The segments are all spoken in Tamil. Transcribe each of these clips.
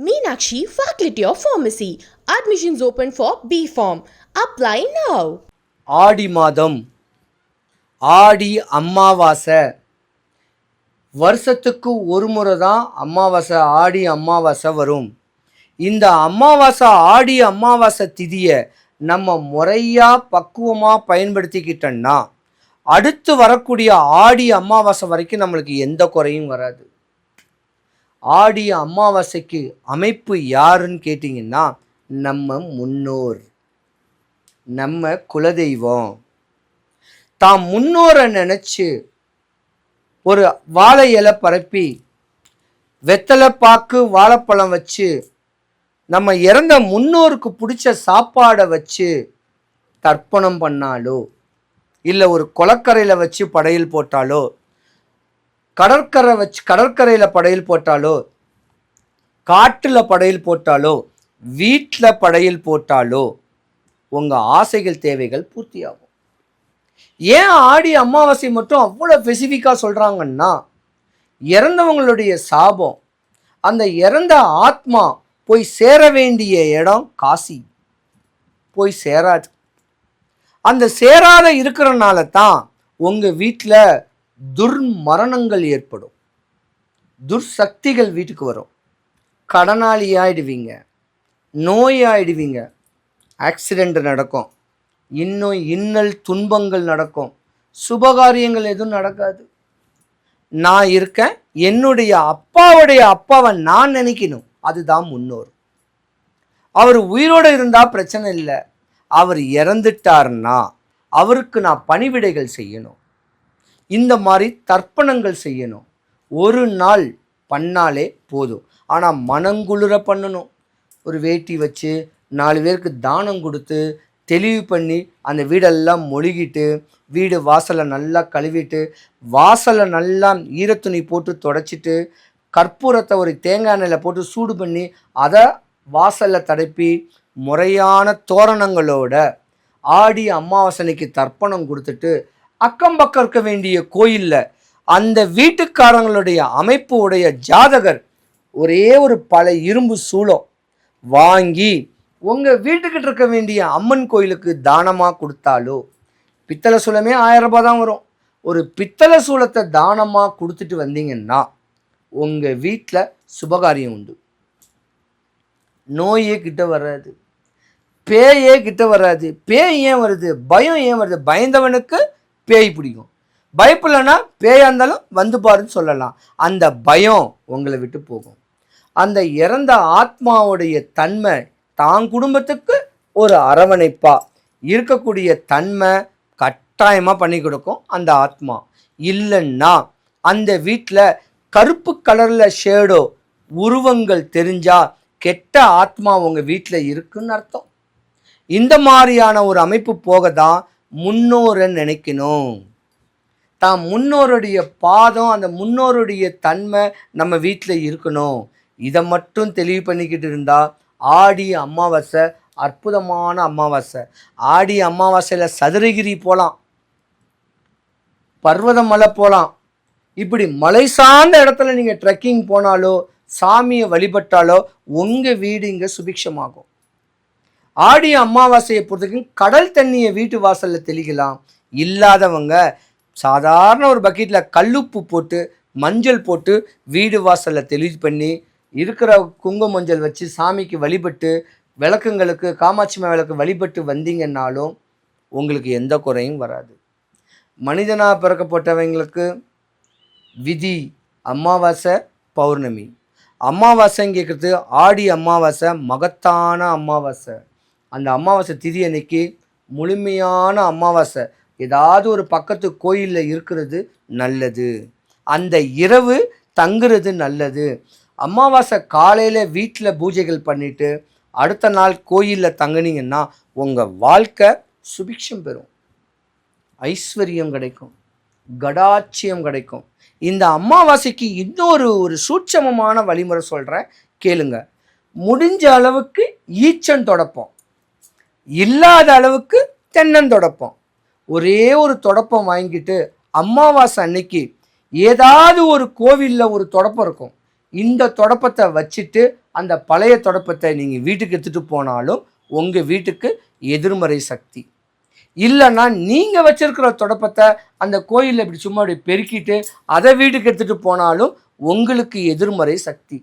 Meenakshi Faculty of Pharmacy. Admissions open for B Form. Apply now. ஆடி மாதம் ஆடி அமாவாசை வருஷத்துக்கு ஒரு முறை தான் அமாவாசை ஆடி அமாவாசை வரும் இந்த அமாவாசை ஆடி அமாவாசை திதியை நம்ம முறையாக பக்குவமாக பயன்படுத்திக்கிட்டோன்னா அடுத்து வரக்கூடிய ஆடி அமாவாசை வரைக்கும் நம்மளுக்கு எந்த குறையும் வராது ஆடி அமாவாசைக்கு அமைப்பு யாருன்னு கேட்டிங்கன்னா நம்ம முன்னோர். நம்ம குலதெய்வம். தாம் முன்னோரை நினச்சி ஒரு வாழை இலை பரப்பி வெத்தலை பாக்கு வாழைப்பழம் வச்சு நம்ம இறந்த முன்னோருக்கு பிடிச்ச சாப்பாடை வச்சு தர்ப்பணம் பண்ணாலோ இல்லை ஒரு குளக்கரையில் வச்சு படையல் போட்டாலோ கடற்கரை வச்சு கடற்கரையில் படையல் போட்டாலோ காட்டில் படையல் போட்டாலோ வீட்டில் படையல் போட்டாலோ உங்கள் ஆசைகள் தேவைகள் பூர்த்தியாகும். ஏன் ஆடி அமாவாசை மட்டும் அவ்வளோ ஸ்பெசிஃபிக்காக சொல்கிறாங்கன்னா இறந்தவங்களுடைய சாபம் அந்த இறந்த ஆத்மா போய் சேர வேண்டிய இடம் காசி. போய் சேராது. அந்த சேராத இருக்கிறனால தான் உங்கள் வீட்டில் துர்மரணங்கள் ஏற்படும். துர்சக்திகள் வீட்டுக்கு வரும். கடனாளி ஆயிடுவீங்க. நோய் ஆயிடுவீங்க. ஆக்சிடெண்ட் நடக்கும். இன்னும் இன்னல் துன்பங்கள் நடக்கும். சுபகாரியங்கள் எதுவும் நடக்காது. நான் இருக்கேன். என்னுடைய அப்பாவுடைய அப்பாவை நான் நினைக்கணும். அதுதான் முன்னோர். அவர் உயிரோடு இருந்தால் பிரச்சனை இல்லை. அவர் இறந்துட்டார்னா அவருக்கு நான் பணிவிடைகள் செய்யணும். இந்த மாதிரி தர்ப்பணங்கள் செய்யணும். ஒரு நாள் பண்ணாலே போதும். ஆனால் மனங்குளிர பண்ணணும். ஒரு வேட்டி வச்சு நாலு பேருக்கு தானம் கொடுத்து தெளிவு பண்ணி அந்த வீடெல்லாம் மொழுகிட்டு வீடு வாசலை நல்லா கழுவிட்டு வாசலை நல்லா ஈரத்துணி போட்டு தொடச்சிட்டு கற்பூரத்தை ஒரு தேங்காய் எண்ணெயில் போட்டு சூடு பண்ணி அதை வாசலில் தடப்பி முறையான தோரணங்களோட ஆடி அமாவாசனைக்கு தர்ப்பணம் கொடுத்துட்டு அக்கம் பக்கம் இருக்க வேண்டிய கோயிலில் அந்த வீட்டுக்காரங்களுடைய அமைப்பு உடைய ஜாதகர் ஒரே ஒரு பல இரும்பு சூளம் வாங்கி உங்கள் வீட்டுக்கிட்ட இருக்க வேண்டிய அம்மன் கோயிலுக்கு தானமாக கொடுத்தாலோ? பித்தளை சூளமே ஆயிரம் ரூபாய் தான் வரும். ஒரு பித்தளை சூளத்தை தானமாக கொடுத்துட்டு வந்தீங்கன்னா உங்கள் வீட்டில் சுபகாரியம் உண்டு. நோயே கிட்ட வராது. பேயே கிட்ட வராது. பேய் ஏன் வருது? பயம் ஏன் வருது? பயந்தவனுக்கு பேய் பிடிக்கும். பயப்படலைன்னா பேயாக இருந்தாலும் வந்து பாருன்னு சொல்லலாம். அந்த பயம் உங்களை விட்டு போகும். அந்த இறந்த ஆத்மாவுடைய தன்மை தான் குடும்பத்துக்கு ஒரு அரவணைப்பா. இருக்கக்கூடிய தன்மை கட்டாயமாக பண்ணி கொடுக்கும் அந்த ஆத்மா. இல்லைன்னா அந்த வீட்டில் கருப்பு கலரில் ஷேடோ உருவங்கள் தெரிஞ்சால் கெட்ட ஆத்மா உங்கள் வீட்டில் இருக்குன்னு அர்த்தம். இந்த மாதிரியான ஒரு அமைப்பு போக தான் முன்னோரை நினைக்கணும். தான் முன்னோருடைய பாதம் அந்த முன்னோருடைய தன்மை நம்ம வீட்டில் இருக்கணும். இதை மட்டும் தெளிவு பண்ணிக்கிட்டு இருந்தால் ஆடி அமாவாசை அற்புதமான அமாவாசை. ஆடி அமாவாசையில் சதுரகிரி போகலாம் பர்வதமலை போகலாம் இப்படி மலை சார்ந்த இடத்துல நீங்கள் ட்ரெக்கிங் போனாலோ சாமியை வழிபட்டாலோ உங்கள் வீடு இங்கே சுபிக்ஷமாகும். ஆடி அமாவாசையை பொறுத்தவரைக்கும் கடல் தண்ணியை வீட்டு வாசலில் தெளிக்கலாம். இல்லாதவங்க சாதாரண ஒரு பக்கெட்டில் கல்லுப்பு போட்டு மஞ்சள் போட்டு வீடு வாசலில் தெளிவு பண்ணி இருக்கிற குங்கும மஞ்சள் வச்சு சாமிக்கு வழிபட்டு விளக்குங்களுக்கு காமாட்சிமா விளக்கு வழிபட்டு வந்தீங்கன்னாலும் உங்களுக்கு எந்த குறையும் வராது. மனிதனாக பிறக்கப்பட்டவங்களுக்கு விதி அமாவாசை பௌர்ணமி. அமாவாசைன்னு கேட்குறது ஆடி அமாவாசை மகத்தான அமாவாசை. அந்த அமாவாசை திதி அன்னைக்கு முழுமையான அமாவாசை. ஏதாவது ஒரு பக்கத்து கோயிலில் இருக்கிறது நல்லது. அந்த இரவு தங்குறது நல்லது. அமாவாசை காலையில் வீட்டில் பூஜைகள் பண்ணிவிட்டு அடுத்த நாள் கோயிலில் தங்குனீங்கன்னா உங்கள் வாழ்க்கை சுபிக்ஷம் பெறும். ஐஸ்வர்யம் கிடைக்கும். கடாட்சியம் கிடைக்கும். இந்த அமாவாசைக்கு இன்னொரு ஒரு சூட்சமமான வழிமுறை சொல்கிறேன் கேளுங்க. முடிஞ்ச அளவுக்கு ஈச்சன் தொடப்போம். இல்லாத அளவுக்கு தென்னந்தொடப்பம். ஒரே ஒரு தொடப்பம் வாங்கிட்டு அமாவாசை அன்னைக்கு ஏதாவது ஒரு கோவிலில் ஒரு தொடப்பம் இருக்கும். இந்த தொடப்பத்தை வச்சுட்டு அந்த பழைய தொடப்பத்தை நீங்கள் வீட்டுக்கு எடுத்துகிட்டு போனாலும் உங்கள் வீட்டுக்கு எதிர்மறை சக்தி. இல்லைன்னா நீங்கள் வச்சுருக்கிற தொடப்பத்தை அந்த கோயிலில் இப்படி சும்மா அப்படி பெருக்கிட்டு அதை வீட்டுக்கு எடுத்துகிட்டு போனாலும் உங்களுக்கு எதிர்மறை சக்தி.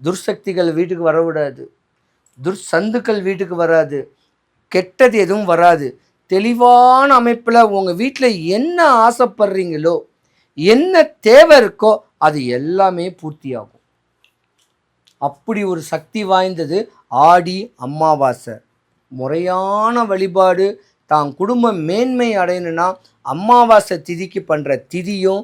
துர்சக்திகள் வீட்டுக்கு வரவிடாது துர்சந்துக்கள் வீட்டுக்கு வராது. கெட்டது எதுவும் வராது. தெளிவான அமைப்பில் உங்கள் வீட்டில் என்ன ஆசைப்படுறீங்களோ என்ன தேவை இருக்கோ அது எல்லாமே பூர்த்தியாகும். அப்படி ஒரு சக்தி வாய்ந்தது ஆடி அமாவாசை. முறையான வழிபாடு தான் குடும்பம் மேன்மை அடையணும்னா அமாவாசை திதிக்கு பண்ணுற திதியும்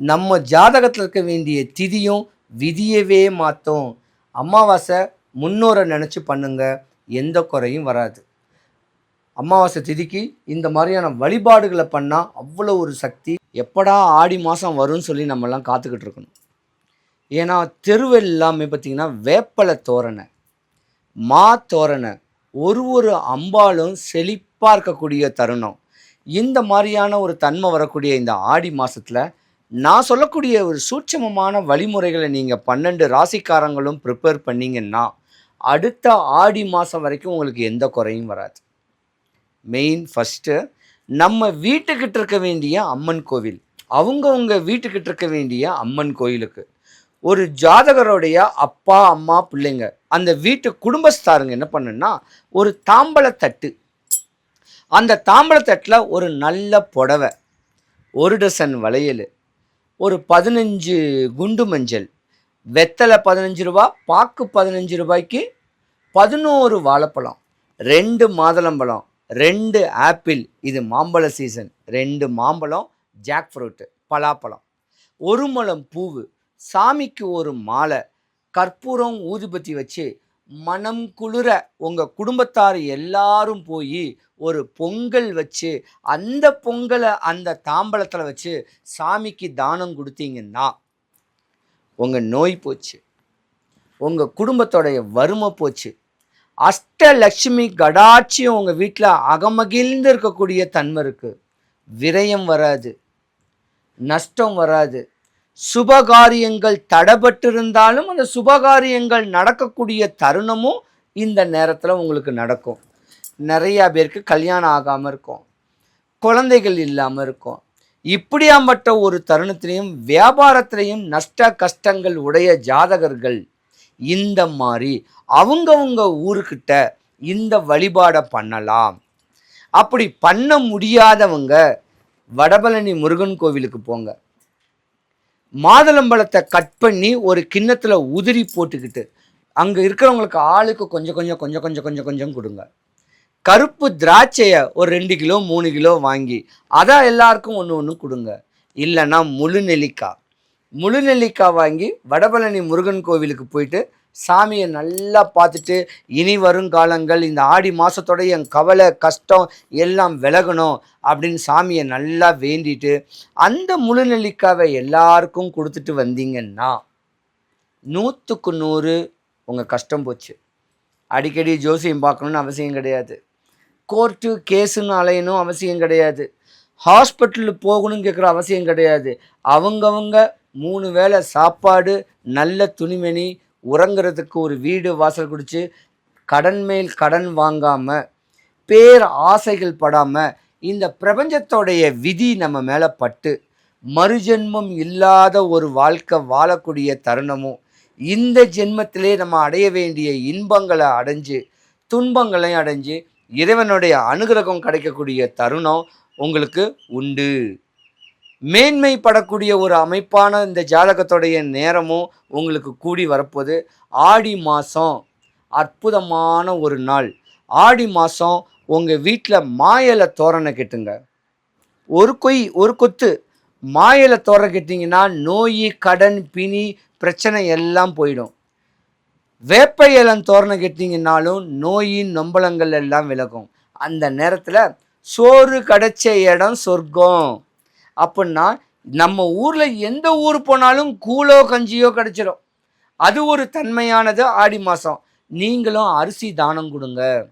நம்ம ஜாதகத்தில் இருக்க வேண்டிய திதியும் விதியவே மாற்றும் அமாவாசை முன்னோரை நினச்சி பண்ணுங்க எந்த குறையும் வராது. அமாவாசை திதிக்கு இந்த மாதிரியான வழிபாடுகளை பண்ணால் அவ்வளோ ஒரு சக்தி. எப்படா ஆடி மாதம் வரும்னு சொல்லி நம்மலாம் காத்துக்கிட்டு இருக்கணும். ஏன்னா தெருவு எல்லாமே பார்த்திங்கன்னா வேப்பலை தோரணை மா தோரணை ஒரு ஒரு அம்பாலும் செழிப்பாக இருக்கக்கூடிய தருணம். இந்த மாதிரியான ஒரு தன்மை வரக்கூடிய இந்த ஆடி மாதத்தில் நான் சொல்லக்கூடிய ஒரு சூட்சமமான வழிமுறைகளை நீங்கள் பன்னெண்டு ராசிக்காரங்களும் ப்ரிப்பேர் பண்ணீங்கன்னா அடுத்த ஆடி மாதம் வரைக்கும் உங்களுக்கு எந்த குறையும் வராது. மெயின் ஃபஸ்ட்டு நம்ம வீட்டுக்கிட்ட இருக்க வேண்டிய அம்மன் கோவில். அவங்கவுங்க வீட்டுக்கிட்ட இருக்க வேண்டிய அம்மன் கோயிலுக்கு. ஒரு ஜாதகருடைய அப்பா அம்மா பிள்ளைங்க அந்த வீட்டு குடும்பஸ்தாருங்க என்ன பண்ணுன்னா ஒரு தாம்பளத்தட்டு அந்த தாம்பளத்தட்டில் ஒரு நல்ல புடவை ஒரு டசன் வளையல் ஒரு பதினஞ்சு குண்டு மஞ்சள் வெத்தலை பதினஞ்சு ரூபா பாக்கு பதினஞ்சு ரூபாய்க்கு பதினோரு வாழைப்பழம் ரெண்டு மாதுளம்பழம் ரெண்டு ஆப்பிள் இது மாம்பழ சீசன் ரெண்டு மாம்பழம் ஜாக் ஃப்ரூட்டு பலாப்பழம். ஒரு மலம் பூவு சாமிக்கு ஒரு மாலை கற்பூரம் ஊதுபத்தி வச்சு மனம் குளிர உங்கள் குடும்பத்தார் எல்லாரும் போய் ஒரு பொங்கல் வச்சு அந்த பொங்கலை அந்த தாம்பழத்தில் வச்சு சாமிக்கு தானம் கொடுத்தீங்கன்னா உங்கள் நோய் போச்சு. உங்கள் குடும்பத்தோடைய வறுமை போச்சு. அஷ்டலட்சுமி கடாட்சி உங்கள் வீட்டில் அகமகிழ்ந்து இருக்கக்கூடிய தன்மை இருக்குது விரயம் வராது. நஷ்டம் வராது. சுபகாரியங்கள் தடைபட்டிருந்தாலும் அந்த சுபகாரியங்கள் நடக்கக்கூடிய தருணமும் இந்த நேரத்தில் உங்களுக்கு நடக்கும். நிறையா பேருக்கு கல்யாணம் ஆகாமல் இருக்கும். குழந்தைகள் இல்லாமல் இருக்கும். இப்படியாம்பட்ட ஒரு தருணத்திலையும் வியாபாரத்திலையும் நஷ்ட கஷ்டங்கள் உடைய ஜாதகர்கள் இந்த மாதிரி அவங்கவுங்க ஊருக்கிட்ட இந்த வழிபாடை பண்ணலாம். அப்படி பண்ண முடியாதவங்க வடபழனி முருகன் கோவிலுக்கு போங்க. மாதுளம்பழத்தை கட் பண்ணி ஒரு கிண்ணத்தில் உதிரி போட்டுக்கிட்டு அங்கே இருக்கிறவங்களுக்கு ஆளுக்கு கொஞ்சம் கொஞ்சம் கொஞ்சம் கொஞ்சம் கொஞ்சம் கொஞ்சம் கொடுங்க. கருப்பு திராட்சையை ஒரு ரெண்டு கிலோ மூணு கிலோ வாங்கி அதை எல்லாருக்கும் ஒன்று ஒன்று கொடுங்க. இல்லைன்னா முழு நெல்லிக்காய். முழு நெல்லிக்காய் வாங்கி வடபழனி முருகன் கோவிலுக்கு போயிட்டு சாமியை நல்லா பார்த்துட்டு இனி வருங்காலங்கள் இந்த ஆடி மாதத்தோட என் கவலை கஷ்டம் எல்லாம் விலகணும் அப்படின்னு சாமியை நல்லா வேண்டிட்டு அந்த முழு நெல்லிக்காவை எல்லாருக்கும் கொடுத்துட்டு வந்தீங்கன்னா நூற்றுக்கு நூறு உங்கள் கஷ்டம் போச்சு. அடிக்கடி ஜோசியம் பார்க்கணுன்னு அவசியம் கிடையாது. கோர்ட்டு கேஸுன்னு அலையணும் அவசியம் கிடையாது. ஹாஸ்பிட்டலில் போகணும்னு கேட்குற அவசியம் கிடையாது. அவங்கவுங்க மூணு வேளை சாப்பாடு நல்ல துணிமணி உறங்குறதுக்கு ஒரு வீடு வாசல் குடிச்சு கடன் மேல் கடன் வாங்காமல் பேர் ஆசைகள் படாமல் இந்த பிரபஞ்சத்தோடைய விதி நம்ம மேலே பட்டு மறுஜென்மம் இல்லாத ஒரு வாழ்க்கை வாழக்கூடிய தருணமும் இந்த ஜென்மத்திலே நம்ம அடைய வேண்டிய இன்பங்களை அடைஞ்சு துன்பங்களையும் அடைஞ்சு இறைவனுடைய அனுகிரகம் கிடைக்கக்கூடிய தருணம் உங்களுக்கு உண்டு. மேன்மைப்படக்கூடிய ஒரு அமைப்பான இந்த ஜாதகத்துடைய நேரமும் உங்களுக்கு கூடி வரப்போது. ஆடி மாதம் அற்புதமான ஒரு நாள். ஆடி மாதம் உங்கள் வீட்டில் மாயலை தோரணை கெட்டுங்க. ஒரு கொய் ஒரு கொத்து மாயலை தோரணை கெட்டிங்கன்னா நோய் கடன் பிணி பிரச்சனை எல்லாம் போயிடும். வேப்ப இலம் தோரணை கெட்டிங்கன்னாலும் நோயின் நொம்பலங்கள் எல்லாம் விலகும். அந்த நேரத்தில் சோறு கிடைச்ச இடம் சொர்க்கம். அப்படின்னா நம்ம ஊரில் எந்த ஊர் போனாலும் கூழோ கஞ்சியோ கிடச்சிடும் அது ஒரு தன்மையானது ஆடி மாதம் நீங்களும் அரிசி தானம் கொடுங்க.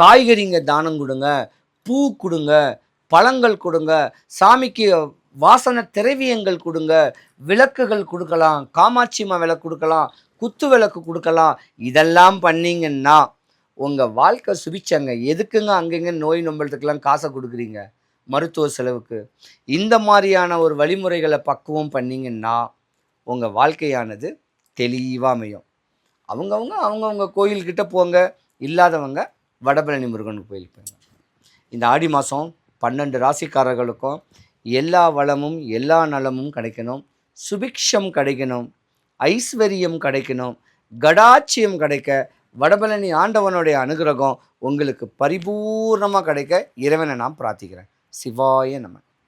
காய்கறிங்க தானம் கொடுங்க. பூ கொடுங்க. பழங்கள் கொடுங்க. சாமிக்கு வாசன திரவியங்கள் கொடுங்க. விளக்குகள் கொடுக்கலாம். காமாட்சி அம்மா விளக்கு கொடுக்கலாம். குத்து விளக்கு கொடுக்கலாம். இதெல்லாம் பண்ணிங்கன்னா உங்கள் வாழ்க்கை சுபிச்சங்க. எதுக்குங்க அங்கங்க நோய் நம்பளத்துக்கெல்லாம் காசை கொடுக்குறீங்க? மருத்துவ செலவுக்கு. இந்த மாதிரியான ஒரு வழிமுறைகளை பக்குவம் பண்ணீங்கன்னா உங்கள் வாழ்க்கையானது தெளிவாக அமையும். அவங்கவுங்க அவங்கவுங்க கோயில்கிட்ட போங்க. இல்லாதவங்க வடபழனி முருகன் கோயிலுக்கு போங்க இந்த ஆடி மாதம் பன்னெண்டு ராசிக்காரர்களுக்கும் எல்லா வளமும் எல்லா நலமும் கிடைக்கணும். சுபிக்ஷம் கிடைக்கணும். ஐஸ்வர்யம் கிடைக்கணும். கடாட்சியம் கிடைக்க வடபழனி ஆண்டவனுடைய அனுகிரகம் உங்களுக்கு பரிபூர்ணமாக கிடைக்க இறைவனை நான் பிரார்த்திக்கிறேன். சிவாய நம